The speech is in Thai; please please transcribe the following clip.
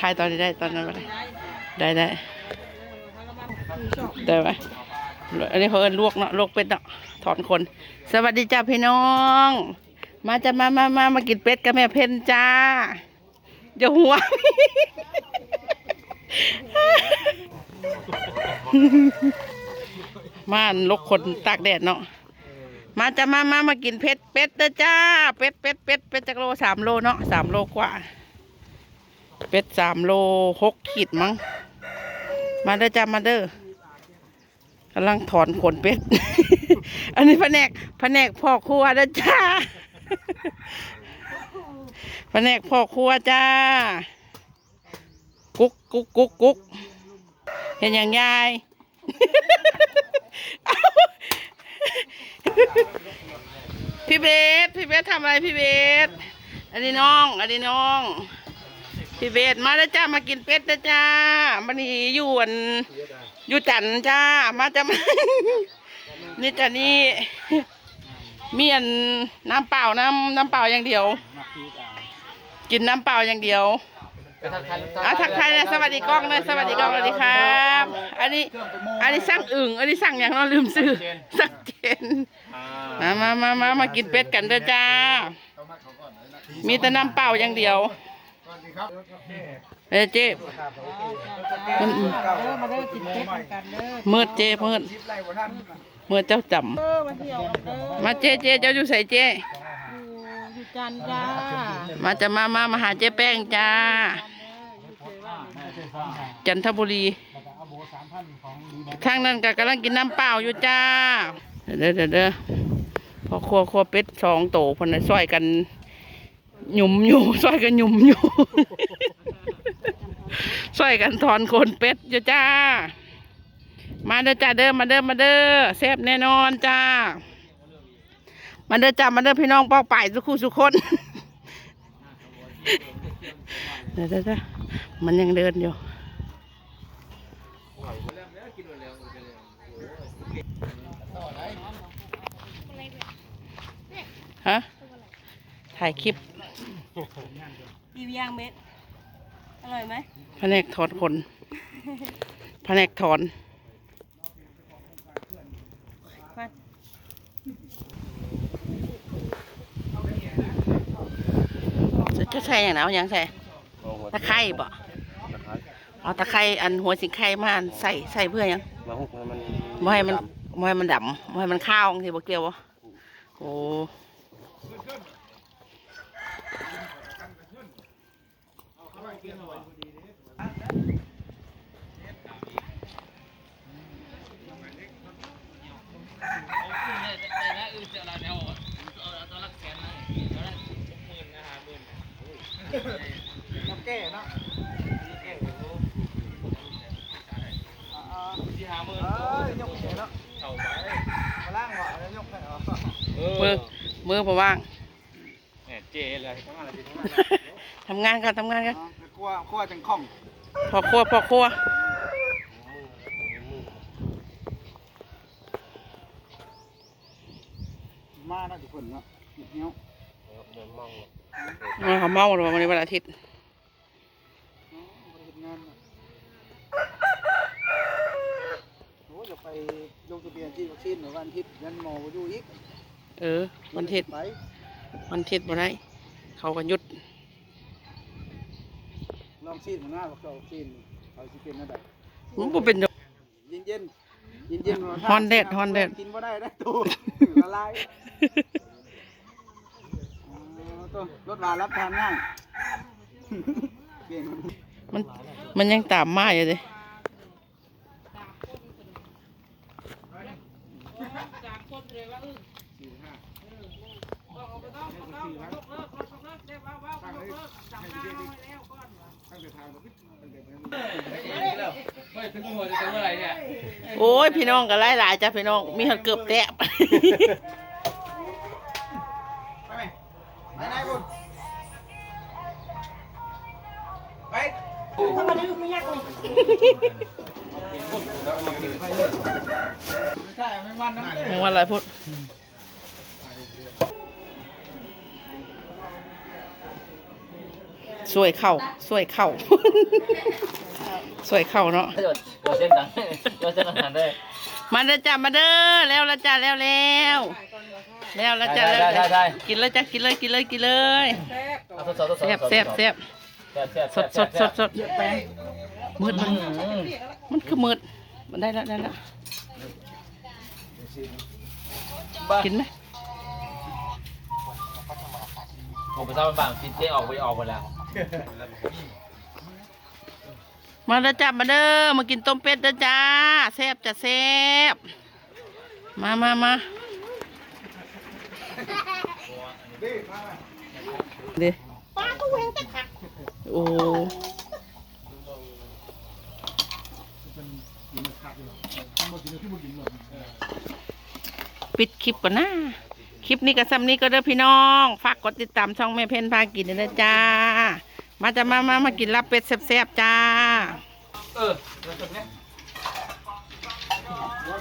ถ่ายตอนนี้ได้ตอนนั้นมาได้ได้ได้ได้ไหมอันนี้เขาเอินลวกเนาะลวกเป็ดเนาะถอนคน สวัสดีจ้าพี่น้อง มาจะมามามามากินเป็ดกับแม่เพนจ้าอย่าหัวม่านลกคนตากแดดเนาะ มาจะมามามากินเผ็ดเป็ดเด้อจ้า เป็ดเป็ดเป็ดเป็ดจักโลสามโลเนาะสามโลกว่า เป็ดสามโลหกขีดมั้ง มาเด้อจ้ามาเด้อกำลังถอนขนเป็ด อันนี้แผนกแผนกพ่อครัวเด้อจ้าแผนกพ่อครัวจ้า กุ๊กกุ๊กกุ๊กกุ๊กเห็นอย่างยาย พี่เบส พี่เบสทำอะไรพี่เบสอันนี้น้องอันนี้น้อง พี่เบสมาแล้วจ้ามากินเป็ดนะจ้ามันนี่อยู่อันอยู่จันทร์จ้า มาจะมานี่จ้านี่มีอันน้ำเปล่าน้ำน้ำเปล่าอย่างเดียว กินน้ำเปล่าอย่างเดียวอะทักทายนะสวัสดีกล้องเลยสวัสดีกล้องสวัสดีครับ อันนี้ อันนี้สั่งอึ่งอันนี้สั่งอย่างเราลืมซื้อสั่งเจน มามามามามากินเป็ดกันเด้อจ้า มีแต่น้ำเปล่าอย่างเดียวเอ้ยเจ๊มันเด้อมาเด้อกินเค้กกันเด้อมืดเจ๊มืดมืดเจ้าจเด้อมาเที่ยวกันเด้อำมาเจ๊เจ๊เจ้าอยู่ใส่เจ๊อยู่อยู่จันทร์จ้ามาจะมามามาหาเจ๊แป้งจ้า จันทบุรี ทางนั้นก็กำลังกินน้ำเปล่าอยู่จ้า เด้อเด้อเด้อพ อครัวครัวเป็ดสองโตคนน่ะซอยกันหยุ่มอยู่ซอยกันหยุ่มอยู่ ซอยกันถอนโคนเป็ดอยู่จ้า มาเด้อจ้าเด้อมาเด้อมาเด้อแซ่บแน่นอนจ้า มาเด้อจ้ามาเด้อพี่น้องปอกป่ายสุขุสุคนเดี๋ยวเดี๋ยวเดี๋ยวมันยังเดินอยู่ ฮะ ถ่ายคลิปดีย่างเม็ด อร่อยไหมแผนกถอนขนแผนกถอนมาจะใส่อย่างไรเอาอย่างใส่ตะไคร่บ่เอาตะไคร่อันหัวสิงไข่มาอันใส่ใส่เพื่อหยังมาหุบให้มันบ่ให้มันบ่ให้มันดำบ่ให้มันข้าวที่บ่เกี่ยวบ่โอ้ มือมือบ่ว่างเจ๊เลยทั้งอะไรทั้งนั้นทำงานกันทำงานกัน กลัวกลัวจังคล่องพอครัวพอครัวมาแล้วทุกคนเนาะเนี้ยเดินมองมาเขาเมาหรือว่าวันนี้วันอาทิตย์บริงานโอ้จะไปลงทะเบียนที่วัคซีนในวันอาทิตย์ยันหมออยู่อีกเออวันอาทิตย์ไปวันอาทิตย์บ่ได้เขากันยุด ลองซีนหน้าวัคซีนเขาสิเป็นอะไรมันบ่เป็นดอก เย็นเย็นเย็นเย็นฮอนแดดฮอนแดด กินบ่ได้ได้ตูละลายตัวรถมารับทานง่ายเปลี่ยนมัน มันยังตามมาอยู่เลย ไม่ถึงหัวจะเมื่อไรเนี่ยโอ้ยพี่น้องก็หลายหลายจ้ะพี่น้องมีหันเกือบแตะไปไหมไปไหนบุญไปไม่ใช่ไม่วันนะยังวันอะไรพูด สวยเข่าสวยเข่าสวยเข่าเนาะโดดโดดเส้นดังโดดเส้นดังได้มาเด้อจ้ามาเด้อแล้วละจ้าแล้วแล้วแล้วละจ้าได้แล้วได้ได้กินเลยจ้ากินเลยกินเลยกินเลยเอาทดสอบทดสอบแซ่บแซ่บแซ่บแซ่บแซ่บสดสดสดสดมืดมันอืมมันคือมืดมันได้แล้วได้แล้วบ้ากินไหมผมไปทำมันบางซีเจออกไปออกหมดแล้ว มาเด้อจ้ามาเด้อมากินต้มเป็ดเด้อจ้าแซ่บจ้ะแซ่บมามามาเด้ป้าก็แหวงตะขักโอ้ปิดคลิปก่อนนะ คลิปนี้กับซ้ำนี้ก็เด้อพี่น้อง ฝากกดติดตามช่องแม่เพนพากินด้วยนะจ้า มาจะมามามากินลาบเป็ดแซ่บๆจ้า เออแล้วจบเนี้ย